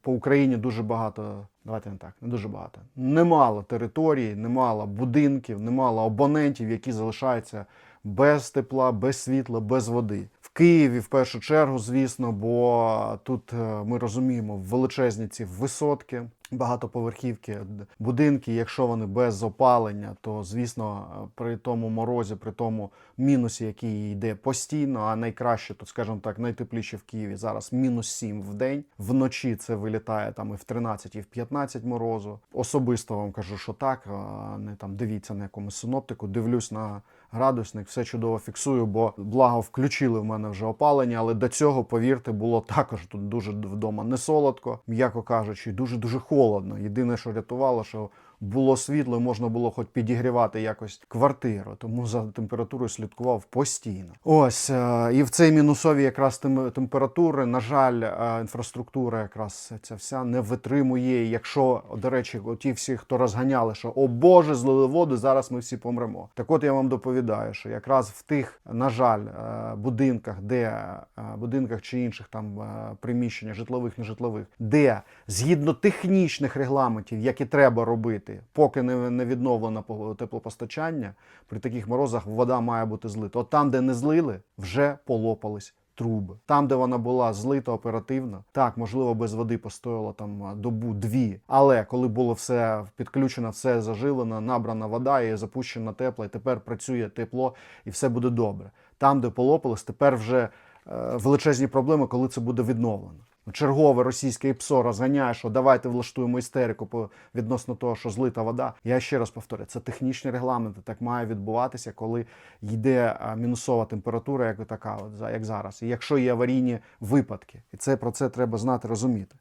По Україні дуже багато. Давайте не так, не дуже багато. Немало територій, немало будинків, немало абонентів, які залишаються без тепла, без світла, без води. В Києві в першу чергу, звісно, бо тут е, ми розуміємо величезні ці висотки, багатоповерхівки, будинки. Якщо вони без опалення, то звісно при тому морозі, при тому мінусі, який йде постійно, а найкраще, тут, скажімо так, найтепліше в Києві зараз мінус 7 в день. Вночі це вилітає там і в 13, і в 15 морозу. Особисто вам кажу, що так, не там дивіться на якомусь синоптику, дивлюсь на градусник, все чудово фіксую, бо благо включили в мене вже опалення, але до цього, повірте, було також тут дуже вдома не солодко, м'яко кажучи, дуже дуже холодно. Єдине, що рятувало, що було світло, можна було хоч підігрівати якось квартиру, тому за температурою слідкував постійно. Ось е, і в цей мінусові якраз тем- температури, на жаль, е, інфраструктура якраз ця вся не витримує. Якщо, до речі, ті всі, хто розганяли, що о Боже, злили воду, зараз ми всі помремо. Так от я вам доповідаю, що якраз в тих, на жаль, е, будинках, де будинках чи інших там приміщеннях, житлових, нежитлових, де згідно технічних регламентів, які треба робити, поки не, відновлено по- теплопостачання, при таких морозах вода має бути злита. От там, де не злили, вже полопались. Труби там, де вона була злита оперативно, так можливо без води постояло там добу дві. Але коли було все підключено, все зажилено, набрана вода і запущена тепла, і тепер працює тепло, і все буде добре. Там, де полопалось, тепер вже е, величезні проблеми, коли це буде відновлено. Чергове російське ПСО розганяє, що давайте влаштуємо істерику по відносно того, що злита вода. Я ще раз повторю, це технічні регламенти. Так має відбуватися, коли йде мінусова температура, як така, як зараз. І якщо є аварійні випадки, і це про це треба знати, розуміти.